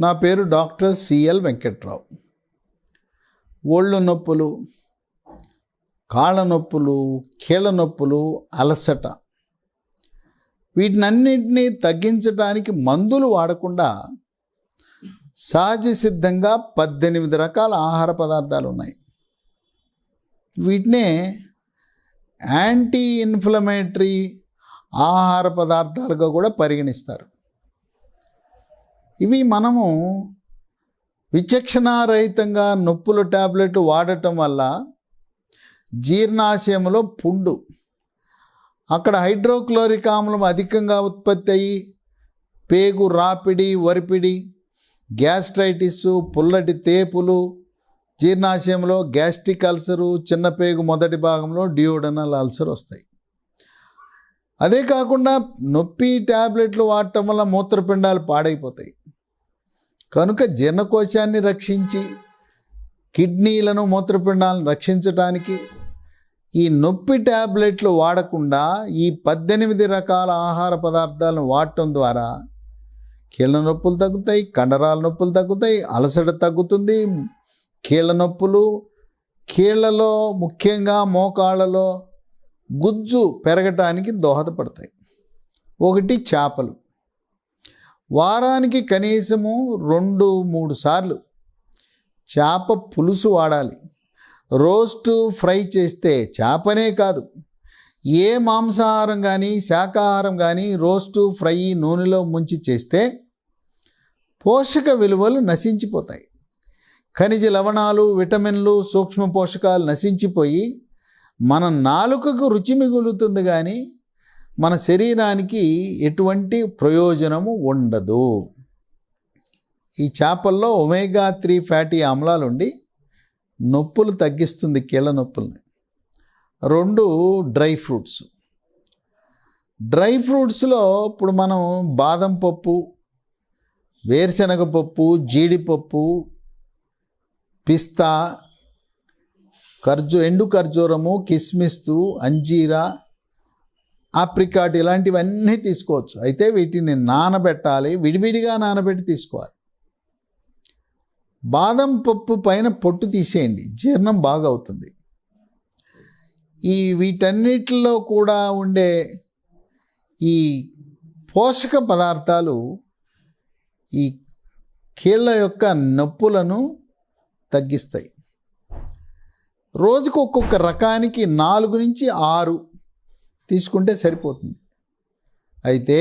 నా పేరు doctor CL Venkatrao. ఒళ్ళు నొప్పులు కాళ్ళ నొప్పులు కీళ్ళ నొప్పులు అలసట. వీటినన్నింటినీ తగ్గించడానికి మందులు వాడకుండా సహజ సిద్ధంగా పద్దెనిమిది రకాల ఆహార పదార్థాలు ఉన్నాయి వీటినే యాంటీ ఇన్ఫ్లమేటరీ ఆహార పదార్థాలుగా కూడా పరిగణిస్తారు. ఇవి మనము విచక్షణారహితంగా నొప్పుల టాబ్లెట్ వాడటం వల్ల జీర్ణాశయంలో పుండు. అక్కడ హైడ్రోక్లోరిక్ ఆమ్లం అధికంగా ఉత్పత్తి అయ్యి పేగు రాపిడి వరిపిడి గ్యాస్ట్రైటిస్ పుల్లటి తేపులు జీర్ణాశయంలో గ్యాస్ట్రిక్ అల్సరు చిన్న పేగు మొదటి భాగంలో డియోడనల్ అల్సర్ వస్తాయి. అదే కాకుండా నొప్పి ట్యాబ్లెట్లు వాడటం వల్ల మూత్రపిండాలు పాడైపోతాయి. కనుక జీర్ణకోశాన్ని రక్షించి కిడ్నీలను మూత్రపిండాలను రక్షించడానికి ఈ నొప్పి ట్యాబ్లెట్లు వాడకుండా ఈ పద్దెనిమిది రకాల ఆహార పదార్థాలను వాడటం ద్వారా కీళ్ళ నొప్పులు తగ్గుతాయి కండరాల నొప్పులు తగ్గుతాయి అలసట తగ్గుతుంది. కీళ్ళ నొప్పులు కీళ్ళలో ముఖ్యంగా మోకాళ్ళలో గుజ్జు పెరగటానికి దోహదపడతాయి. ఒకటి చేపలు. వారానికి కనీసము రెండు మూడు సార్లు చేప పులుసు వాడాలి. రోస్ట్ ఫ్రై చేస్తే చేపనే కాదు. ఏ మాంసాహారం కానీ శాకాహారం కానీ రోస్టు ఫ్రై నూనెలో ముంచి చేస్తే పోషక విలువలు నశించిపోతాయి. ఖనిజ లవణాలు విటమిన్లు సూక్ష్మ పోషకాలు నశించిపోయి మన నాలుకకు రుచి మిగులుతుంది కానీ మన శరీరానికి ఎటువంటి ప్రయోజనము ఉండదు. ఈ చేపల్లో ఒమేగా త్రీ ఫ్యాటీ ఆమ్లాలు ఉండి నొప్పులు తగ్గిస్తుంది కీళ్ళ నొప్పుల్ని. రెండు డ్రై ఫ్రూట్స్. డ్రై ఫ్రూట్స్లో ఇప్పుడు మనం బాదం పప్పు వేరుశనగ పప్పు జీడిపప్పు పిస్తా ఖర్జూ ఎండు ఖర్జూరము కిస్మిస్తు అంజీరా ఆప్రికాట్ ఇలాంటివన్నీ తీసుకోవచ్చు. అయితే వీటిని నానబెట్టాలి విడివిడిగా నానబెట్టి తీసుకోవాలి. బాదం పప్పు పైన పొట్టు తీసేయండి జీర్ణం బాగా అవుతుంది ఈ వీటన్నిటిలో కూడా ఉండే ఈ పోషక పదార్థాలు ఈ కీళ్ళ యొక్క నొప్పులను తగ్గిస్తాయి. రోజుకు ఒక్కొక్క రకానికి నాలుగు నుంచి ఆరు తీసుకుంటే సరిపోతుంది. అయితే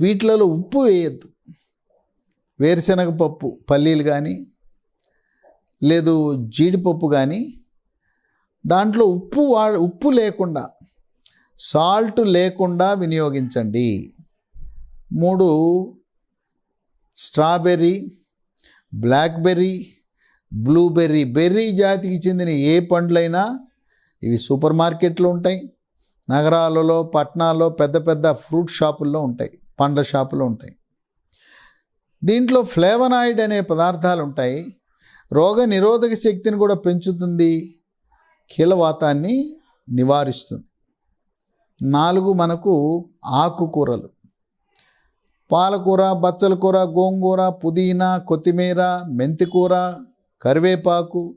వీటిలలో ఉప్పు వేయద్దు. వేరుశనగ పప్పు పల్లీలు కానీ లేదు జీడిపప్పు కానీ దాంట్లో ఉప్పు వా ఉప్పు లేకుండా సాల్ట్ లేకుండా వినియోగించండి. మూడు స్ట్రాబెర్రీ బ్లాక్బెర్రీ బ్లూబెర్రీ బెర్రీ జాతికి చెందిన ఏ పండ్లైనా ఇవి సూపర్ మార్కెట్లు ఉంటాయి. నగరాలలో పట్టణాల్లో పెద్ద పెద్ద ఫ్రూట్ షాపుల్లో ఉంటాయి. పండ్ల షాపులో ఉంటాయి. దీంట్లో ఫ్లేవనాయిడ్ అనే పదార్థాలు ఉంటాయి. రోగ నిరోధక శక్తిని కూడా పెంచుతుంది. కీలవాతాన్ని నివారిస్తుంది. నాలుగు మనకు ఆకుకూరలు. పాలకూర బచ్చల కూర గోంగూర పుదీనా కొత్తిమీర మెంతికూర కరివేపాకు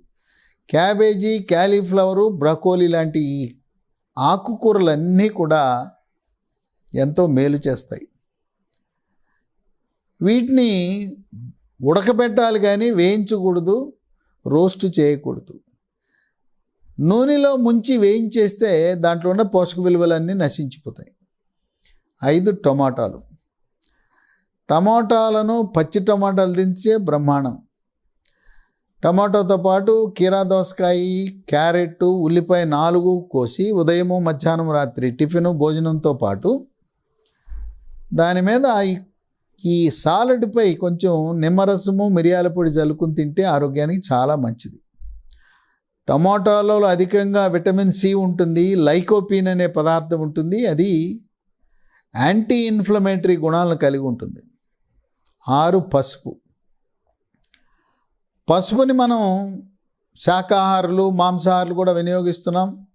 క్యాబేజీ క్యాలీఫ్లవరు బ్రకోలీ లాంటి ఈ ఆకుకూరలన్నీ కూడా ఎంతో మేలు చేస్తాయి. వీటిని ఉడకబెట్టాలి కానీ వేయించకూడదు రోస్ట్ చేయకూడదు. నూనెలో ముంచి వేయించేస్తే దాంట్లో ఉన్న పోషక విలువలన్నీ నశించిపోతాయి. ఐదు టమాటాలు. టమాటాలను పచ్చి టమాటాలు దించే బ్రహ్మాండం. టమాటోతో పాటు కీరా దోసకాయ క్యారెట్ ఉల్లిపాయ నాలుగు కోసి ఉదయము మధ్యాహ్నం రాత్రి టిఫిన్ భోజనంతో పాటు దాని మీద ఈ- సాలడ్పై కొంచెం నిమ్మరసము మిరియాల పొడి జలుకుని తింటే ఆరోగ్యానికి చాలా మంచిది. టమాటాలలో అధికంగా విటమిన్ సి ఉంటుంది లైకోపీన్ అనే పదార్థం ఉంటుంది అది యాంటీ ఇన్ఫ్లమేటరీ గుణాలను కలిగి ఉంటుంది. ఆరు పసుపు. పసుపుని మనం శాకాహారులు మాంసాహారులు కూడా వినియోగిస్తున్నాం.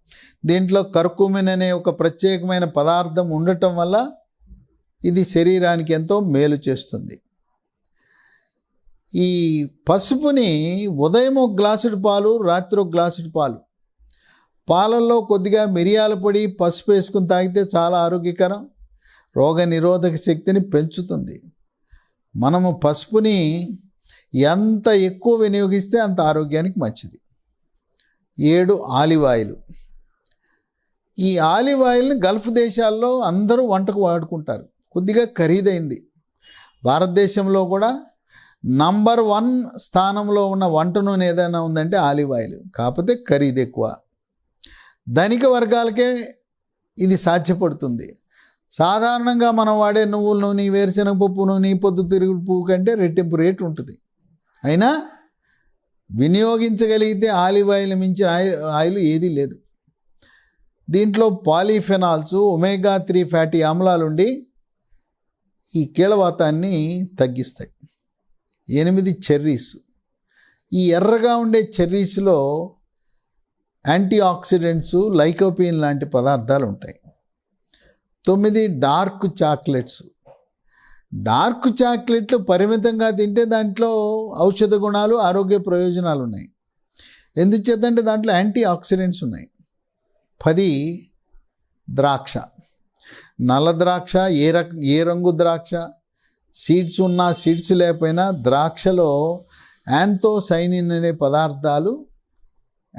దీంట్లో కర్కుమిన్ అనే ఒక ప్రత్యేకమైన పదార్థం ఉండటం వల్ల ఇది శరీరానికి ఎంతో మేలు చేస్తుంది. ఈ పసుపుని ఉదయం ఒక గ్లాసుడు పాలు రాత్రి ఒక గ్లాసుడు పాలు. పాలల్లో కొద్దిగా మిరియాల పొడి పసుపు వేసుకుని తాగితే చాలా ఆరోగ్యకరం. రోగ నిరోధక శక్తిని పెంచుతుంది. మనము పసుపుని ఎంత ఎక్కువ వినియోగిస్తే అంత ఆరోగ్యానికి మంచిది. ఏడు ఆలివ్ ఆయిల్. ఈ ఆలివ్ ఆయిల్ని గల్ఫ్ దేశాల్లో అందరూ వంటకు వాడుకుంటారు. కొద్దిగా ఖరీదైంది. భారతదేశంలో కూడా నంబర్ వన్ స్థానంలో ఉన్న వంట నూనె ఏదైనా ఉందంటే ఆలివ్ ఆయిల్. కాకపోతే ఖరీదు ఎక్కువ. ధనిక వర్గాలకే ఇది సాధ్యపడుతుంది. సాధారణంగా మనం వాడే నువ్వుల నూనె వేరుశనగ పప్పు నూనె పొద్దుతిరుగు పువ్వు కంటే రెట్టింపు రేటు ఉంటుంది. అయినా వినియోగించగలిగితే ఆలివ్ ఆయిల్ మించిన ఆయిల్ ఆయిల్ ఏదీ లేదు. దీంట్లో పాలీఫెనాల్స్ ఒమేగా త్రీ ఫ్యాటీ ఆమ్లాలు ఉండి ఈ కీళ్ళవాతాన్ని తగ్గిస్తాయి. ఎనిమిది చెర్రీస్. ఈ ఎర్రగా ఉండే చెర్రీస్లో యాంటీ ఆక్సిడెంట్స్ లైకోపిన్ లాంటి పదార్థాలు ఉంటాయి. తొమ్మిది డార్క్ చాక్లెట్స్. డార్క్ చాక్లెట్లు పరిమితంగా తింటే దాంట్లో ఔషధ గుణాలు ఆరోగ్య ప్రయోజనాలు ఉన్నాయి ఎందుచేతంటే దాంట్లో యాంటీ ఆక్సిడెంట్స్ ఉన్నాయి. పది ద్రాక్ష. నల్ల ద్రాక్ష ఏ రక ఏ రంగు ద్రాక్ష? సీడ్స్ ఉన్నా సీడ్స్ లేకపోయినా ద్రాక్షలో యాంతోసైనిన్ అనే పదార్థాలు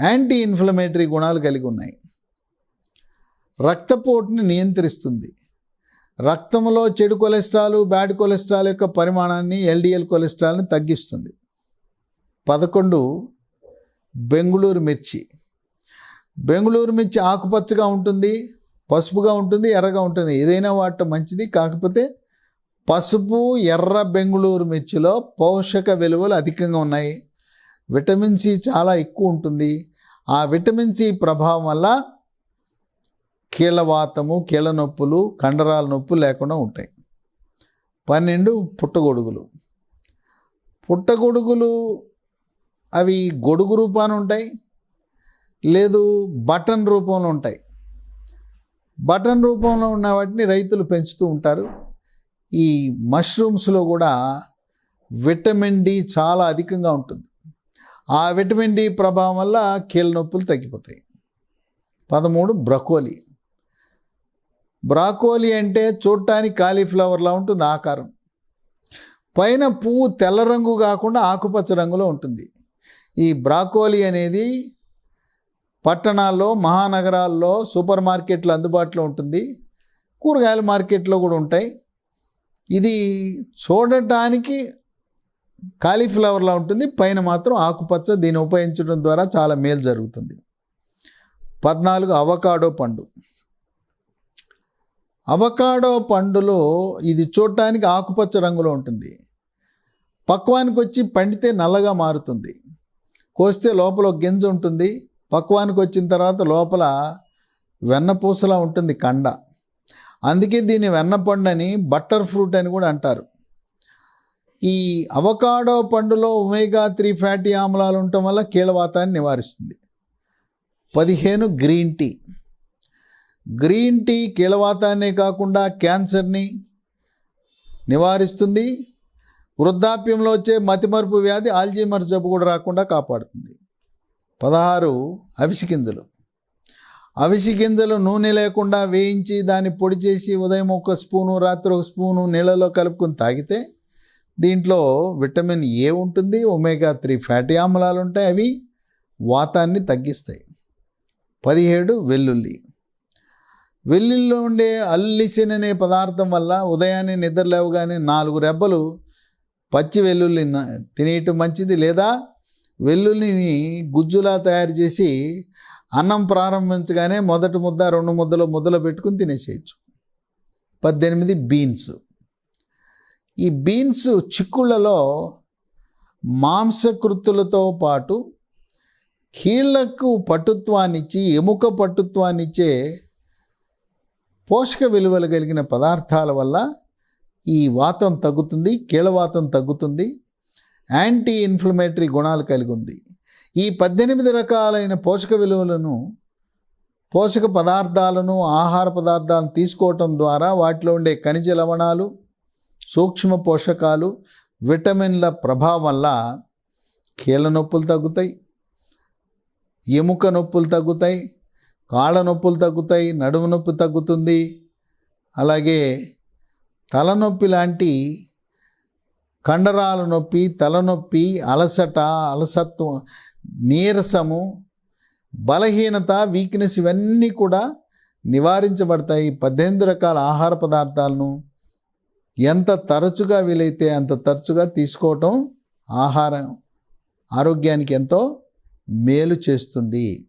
యాంటీ ఇన్ఫ్లమేటరీ గుణాలు కలిగి ఉన్నాయి. రక్తపోటుని నియంత్రిస్తుంది. రక్తంలో చెడు కొలెస్ట్రాల్ బ్యాడ్ కొలెస్ట్రాల్ యొక్క పరిమాణాన్ని ఎల్డిఎల్ కొలెస్ట్రాల్ని తగ్గిస్తుంది. పదకొండు బెంగుళూరు మిర్చి. బెంగుళూరు మిర్చి ఆకుపచ్చగా ఉంటుంది పసుపుగా ఉంటుంది ఎర్రగా ఉంటుంది. ఏదైనా వాడటం మంచిది కాకపోతే పసుపు ఎర్ర బెంగుళూరు మిర్చిలో పోషక విలువలు అధికంగా ఉన్నాయి. విటమిన్ సి చాలా ఎక్కువ ఉంటుంది. ఆ విటమిన్ సి ప్రభావం వల్ల కీళ్ళవాతము కీళ్ళ నొప్పులు కండరాల నొప్పులు లేకుండా ఉంటాయి. పన్నెండు పుట్టగొడుగులు. పుట్టగొడుగులు అవి గొడుగు రూపాన ఉంటాయి లేదు బటన్ రూపంలో ఉంటాయి. బటన్ రూపంలో ఉన్న వాటిని రైతులు పెంచుతూ ఉంటారు. ఈ మష్రూమ్స్లో కూడా విటమిన్ డి చాలా అధికంగా ఉంటుంది. ఆ విటమిన్ డి ప్రభావం వల్ల కీళ్ళ నొప్పులు తగ్గిపోతాయి. పదమూడు బ్రకోలీ. బ్రాకోలీ అంటే చూడటానికి కాలీఫ్లవర్లా ఉంటుంది ఆకారం. పైన పువ్వు తెల్ల రంగు కాకుండా ఆకుపచ్చ రంగులో ఉంటుంది. ఈ బ్రాకోలీ అనేది పట్టణాల్లో మహానగరాల్లో సూపర్ మార్కెట్లు అందుబాటులో ఉంటుంది. కూరగాయల మార్కెట్లో కూడా ఉంటాయి. ఇది చూడటానికి కాలీఫ్లవర్లా ఉంటుంది. పైన మాత్రం ఆకుపచ్చ దీన్ని ఉపయోగించడం ద్వారా చాలా మేలు జరుగుతుంది. పద్నాలుగు అవకాడో పండు. అవకాడో పండులో ఇది చూడటానికి ఆకుపచ్చ రంగులో ఉంటుంది. పక్వానికి వచ్చి పండితే నల్లగా మారుతుంది. కోస్తే లోపల గింజ ఉంటుంది. పక్వానికి వచ్చిన తర్వాత లోపల వెన్నపూసలా ఉంటుంది కండ. అందుకే దీన్ని వెన్నపండు అని బట్టర్ ఫ్రూట్ అని కూడా అంటారు. ఈ అవకాడో పండులో ఒమేగా త్రీ ఫ్యాటీ ఆమ్లాలు ఉండటం వల్ల కీళ్ళవాతాన్ని నివారిస్తుంది. పదిహేను గ్రీన్ టీ. గ్రీన్ టీ కీలవాతాన్నే కాకుండా క్యాన్సర్ని నివారిస్తుంది. వృద్ధాప్యంలో వచ్చే మతిమరుపు వ్యాధి ఆల్జీమర్ జబ్బు కూడా రాకుండా కాపాడుతుంది. పదహారు అవిసి గింజలు. అవిసి గింజలు నూనె లేకుండా వేయించి దాన్ని పొడి చేసి ఉదయం ఒక స్పూను రాత్రి ఒక స్పూను నీళ్ళలో కలుపుకొని తాగితే దీంట్లో విటమిన్ ఏ ఉంటుంది ఒమేగా త్రీ ఫ్యాటీ ఆమ్లాలు ఉంటాయి అవి వాతాన్ని తగ్గిస్తాయి. పదిహేడు వెల్లుల్లి. వెల్లుల్లిలో ఉండే అల్లిసిన్ అనే పదార్థం వల్ల ఉదయాన్నే నిద్ర లేవగానే నాలుగు రెబ్బలు పచ్చి వెల్లుల్లి తినేయటం మంచిది. లేదా వెల్లుల్లిని గుజ్జులా తయారు చేసి అన్నం ప్రారంభించగానే మొదటి ముద్ద రెండు ముద్దలు ముద్దలు పెట్టుకుని తినేసేయచ్చు. పద్దెనిమిది బీన్స్. ఈ బీన్స్ చిక్కుళ్ళలో మాంసకృతులతో పాటు కీళ్ళకు పటుత్వాన్నిచ్చి ఎముక పటుత్వాన్నిచ్చే పోషక విలువలు కలిగిన పదార్థాల వల్ల ఈ వాతం తగ్గుతుంది కీళ్ళవాతం తగ్గుతుంది యాంటీ ఇన్ఫ్లమేటరీ గుణాలు కలిగి ఉంది. ఈ పద్దెనిమిది రకాలైన పోషక విలువలను పోషక పదార్థాలను ఆహార పదార్థాలను తీసుకోవటం ద్వారా వాటిలో ఉండే ఖనిజ లవణాలు సూక్ష్మ పోషకాలు విటమిన్ల ప్రభావం వల్ల కీళ్ళ నొప్పులు తగ్గుతాయి ఎముక నొప్పులు తగ్గుతాయి కాళ్ళ నొప్పులు తగ్గుతాయి నడుము నొప్పి తగ్గుతుంది. అలాగే తలనొప్పి లాంటి కండరాల నొప్పి తలనొప్పి అలసట అలసత్వం నీరసము బలహీనత వీక్నెస్ ఇవన్నీ కూడా నివారించబడతాయి. పద్దెనిమిది రకాల ఆహార పదార్థాలను ఎంత తరచుగా వీలైతే అంత తరచుగా తీసుకోవటం ఆహారం ఆరోగ్యానికి ఎంతో మేలు చేస్తుంది.